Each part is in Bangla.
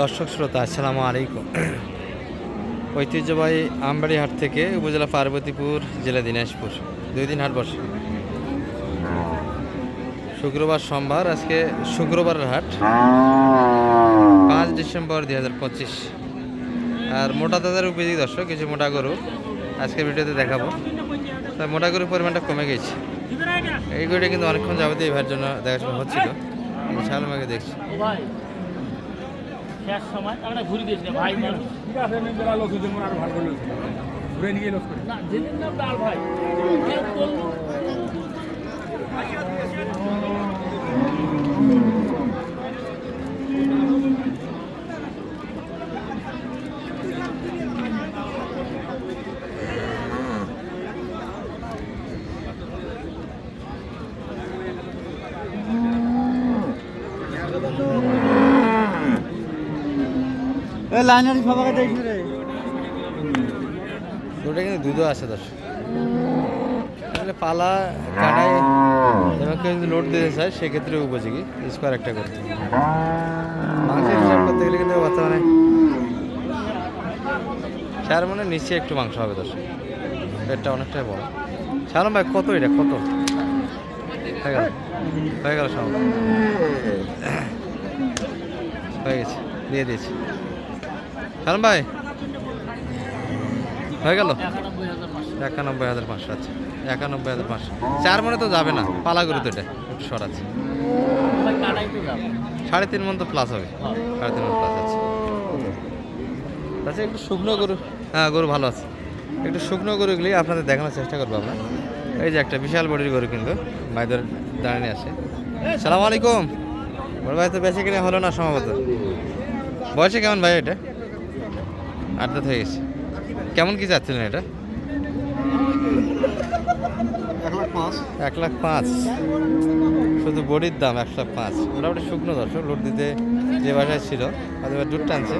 দর্শক শ্রোতা, আসসালামু আলাইকুম। ঐতিহ্যবাহী আমবাড়ি হাট থেকে উপজেলা পার্বতীপুর, জেলা দিনাজপুর। দুই দিন হাট বসে। শুক্রবার সোমবার, আজকে শুক্রবারের হাট। পাঁচ ডিসেম্বর দুই হাজার পঁচিশ। আর মোটা দাদার উপযোগী দর্শক কিছু মোটা গরু আজকে ভিডিওতে দেখাবো। তাই মোটা গরুর পরিমাণটা কমে গেছে। এই গরুটা কিন্তু অনেকক্ষণ যাবতীয় ভাইয়ের জন্য দেখাশোনা হচ্ছিল। শালমাকে দেখছি। শেষ সময় আমরা ঘুরে দিয়েছি ভাই মানুষ। ঠিক আছে আমি বেলা আরও ভালো ঘুরে নিয়ে লস করে। না যেদিন না ডাল ভাই। লাইনারি সবাইকে দেখি রে। গরুটা কিন্তু দুধও আছে দর্শক। আসলে পালা কাটায় এবং কেউ যদি লোড দিতে চায়, সেক্ষেত্রে উপযোগী। স্কোয়ার একটা করে। মাংসের হিসাব করতে গেলে কিন্তু বর্তমানে চার মনে নিচে একটু মাংস হবে দর্শক। পেটটা অনেকটাই বড়। শালম ভাই, কত এটা? কত? হয়ে গেল। হয়ে গেল সব হয়ে গেছে। দিয়ে দিয়েছি। শালম ভাই? হয়ে গেল? একানব্বই হাজার পাঁচশো। আছে একানব্বই হাজার পাঁচশো। চার মনে তো যাবে না পালা গরু তো এটা একটু শর্ট আছে। সাড়ে তিন মন তো প্লাস হবে। হ্যাঁ। সাড়ে তিন মন প্লাস আছে। আচ্ছা একটু শুকনো গরু। হ্যাঁ গরু ভালো আছে। একটু শুকনো গরু গরুগুলি আপনাদের দেখানোর চেষ্টা করব আমরা। এই যে একটা বিশাল বডির গরু কিন্তু মাইদের দাঁড়িয়ে আসে সালাম আলাইকুম। বড় ভাই তো বেশি কিনে হলো না সম্ভবত। বয়সে কেমন ভাই এটা? আট দাঁত হয়ে গেছে। কেমন কি চাচ্ছিলেন এটা? এক লাখ পাঁচ। এক লাখ পাঁচ। শুধু বডির দাম এক লাখ পাঁচ। মোটামুটি শুকনো দর্শক লোড দিতে যে বাসায় ছিল হয়তো এবার দুধ টানছে।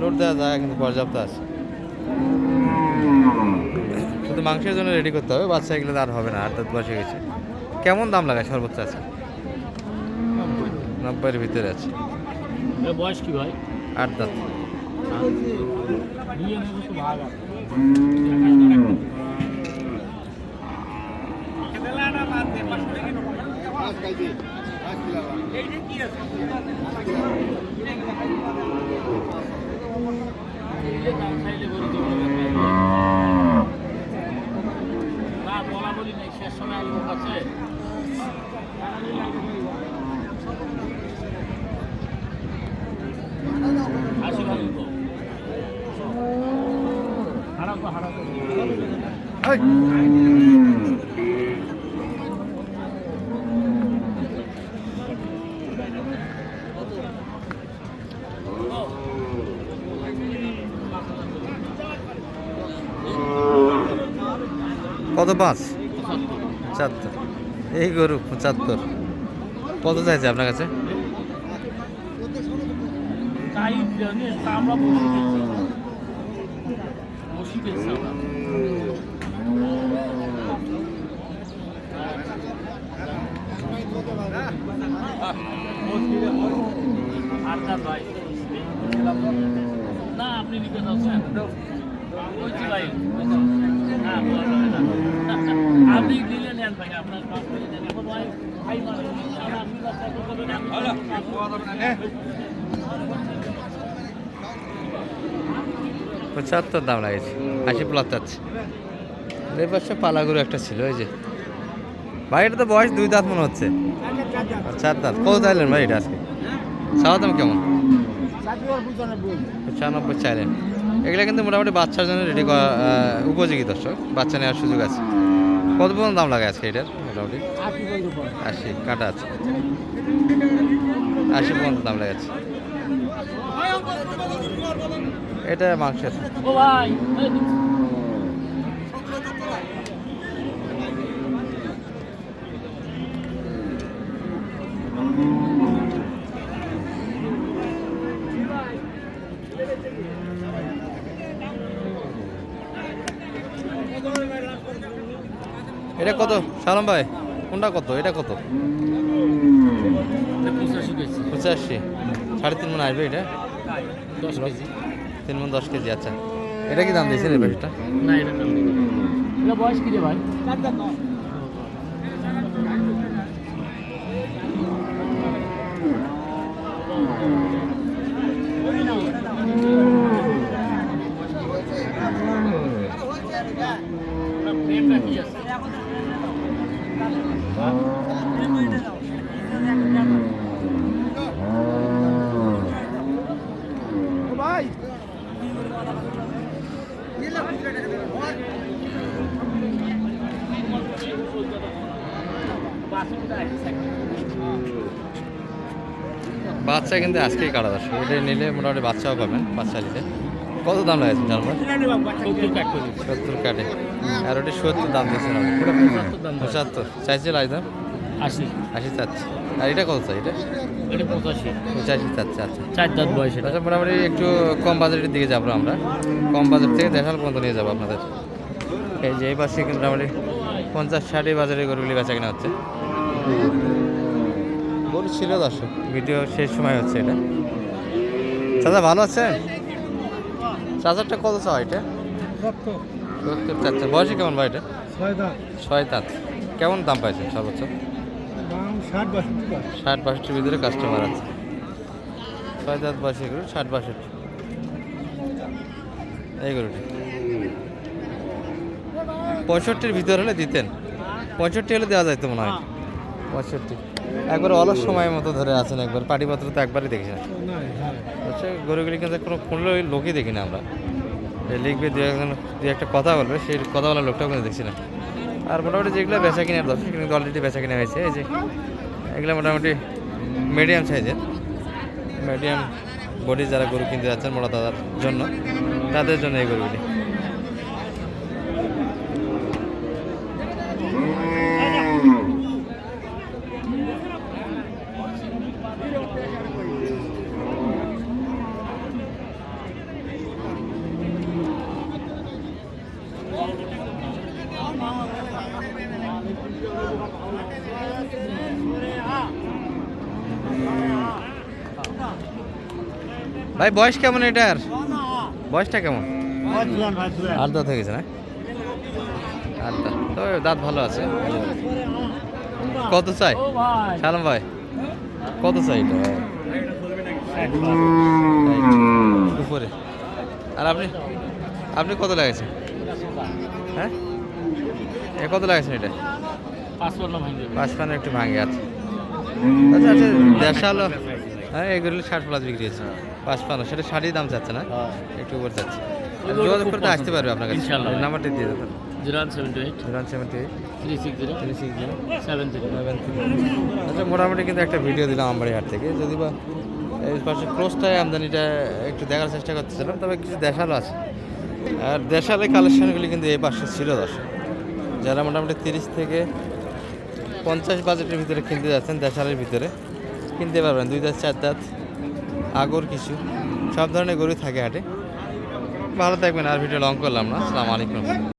লোড দেওয়া যায় কিন্তু পর্যাপ্ত আছে। শুধু মাংসের জন্য রেডি করতে হবে বাচ্চা এগুলো আর হবে না আর দাঁত বসে গেছে। কেমন দাম লাগায় সর্বোচ্চ আছে নব্বইয়ের ভিতরে আছে। বয়স কি ভাই? আট দাঁত। বলা বলি নেই শেষ সময় আছে আসি ভালো তো হারাম তো হারাম কত পাঁচ? পঁচাত্তর। এই গরু পঁচাত্তর। কত চাইছে আপনার কাছে? আমরা বসি পেয়েছি বসি পেয়েছি আমরা আটটা ভাই না আপনি নিতে চাচ্ছেন বলছি ভাই না বলা যাবে না। আপনি দিলে নেন ভাই আপনার কাজ করে এখন ভাই ভাই মানে আপনি রাস্তা করবেন পঁচাত্তর দাম লাগেছে আশি প্লাস যাচ্ছে পাশে পালাগুলো একটা ছিল ওই যে। ভাই, এটা তো বয়স দুই দাঁত মনে হচ্ছে। চার দাঁত। কত চাইলেন ভাই এটা আজকে? চাওয়া দাম কেমন? পঁচানব্বই চাইলেন। এগুলো কিন্তু মোটামুটি বাচ্চার জন্য রেডি করা উপযোগী দর্শক। বাচ্চা নেওয়ার সুযোগ আছে। কত পর্যন্ত দাম লাগে আজকে এটার? মোটামুটি? আশি, কাটা আছে। আশি পর্যন্ত দাম লাগাচ্ছে এটা মাংস ও এটা কত? সালাম ভাই কোনটা কত? এটা কত? পঁচাশি সাড়ে তিন মন আসবে এটা? দশ কেজি। তিন মন দশ কেজি আচ্ছা। এটা কি দাম দিয়েছেন এই পাখিটা না এটা দাম নেই। এটা বয়স কি রে ভাই? ফ্রেমটা বাচ্চা কিন্তু আজকেই কাটা দর্শক এটা নিলে মোটামুটি বাচ্চাও পাবেন বাচ্চা নিলে। কত দাম লাগেছে জানবেন সত্তর কাটে আর ওটি সত্তর দাম আপনি পঁচাত্তর। চাইছে লাই দাম? আশি। আশি চাচ্ছে। আর এটা কত চাই এটা? এটা পঁচাশি। পঁচাশি চাচ্ছে আচ্ছা। চার দাঁত বয়স আচ্ছা মোটামুটি একটু কম বাজেটের দিকে যাব আমরা। কম বাজেট থেকে দেখাল পর্যন্ত নিয়ে যাব আপনাদের। এই যে এই পাশে কিন্তু মোটামুটি পঞ্চাশ ষাটে বাজারে গরুগুলি বেচা কিনা হচ্ছে। গরু ছিল দর্শক। ভিডিও শেষ সময় হচ্ছে এটা। চাচা ভালো আছেন? চাচারটা কত চাও এটা? সত্তর চাচ্ছে। বয়সে কেমন ভাই এটা? ছয় দাঁত। কেমন দাম পাইছেন সর্বোচ্চ? ষাট বাষট্টি বাষট্টির ভিতরে কাস্টমার আছে। ছয় দাঁত বয়সী গরু ষাট বাষট্টি। এই গরুটি। পঁয়ষট্টির ভিতর হলে দিতেন। পঁয়ষট্টি হলে দেওয়া যাইতো মনে হয়। পঁয়ষট্টি। একবার অলস সময় মতো ধরে আছেন একবার। পাটিপত্র তো একবারই দেখি না হচ্ছে গরুগুলি কিন্তু কোনো কোনো লোকই দেখি না আমরা। লিখবে দু একজন দু একটা কথা বলবে, সেই কথা বলার লোকটাও কিন্তু দেখছি না। আর মোটামুটি যেগুলো বেচা কিনার দরকার কিন্তু অলরেডি বেচা কিনা হয়েছে, এই যে এগুলো মোটামুটি মিডিয়াম সাইজের মিডিয়াম বডি যারা গরু কিনতে যাচ্ছেন, মোটা দাদার জন্য, তাদের জন্য এই গরুগুলি। ভাই বয়স কেমন এটার? বয়সটা কেমন? আট দাঁত হয়ে গেছে না? আট দাঁত তবে দাঁত ভালো আছে। কত চাই? সালাম ভাই। কত চাই এটা? উপরে। আর আপনি? আপনি কত লাগাইছেন? হ্যাঁ? এ কত লাগাইছেন এটা? পাঁচ পানে একটু ভাঙে আছে আচ্ছা। আচ্ছা দেড়শালো হ্যাঁ এগুলো ষাট প্লাস বিক্রি হচ্ছে। পাঁচ পানো সেটা ষাটই দাম চাচ্ছে না? একটু উপর চাচ্ছে যোগাযোগ করতে আসতে পারবে আপনার কাছে? ইনশাআল্লাহ। নাম্বারটা দিয়ে দেবেন। Zero one seven two eight. Zero one seven eight. Three six zero. Three six zero. Seven three. Seven three. আচ্ছা মোটামুটি কিন্তু একটা ভিডিও দিলাম আমার হাট থেকে। যদি বা এই পাশে ক্লোজটায় আমদানিটা একটু দেখার চেষ্টা করতেছিলাম তবে কিছু দেখাল আছে। আর দেশালে কালেকশনগুলি কিন্তু এই পাশে ছিল দর্শক। যারা মোটামুটি তিরিশ থেকে পঞ্চাশ বাজেটের ভিতরে কিনতে যাচ্ছেন দেশালের ভিতরে কিনতে পারবেন। দুই দাঁত চার দাঁত। আগর কিছু। সব ধরনের গরু থাকে হাটে। ভালো থাকবেন, আর ভিডিও লং করলাম না। আসসালামু আলাইকুম।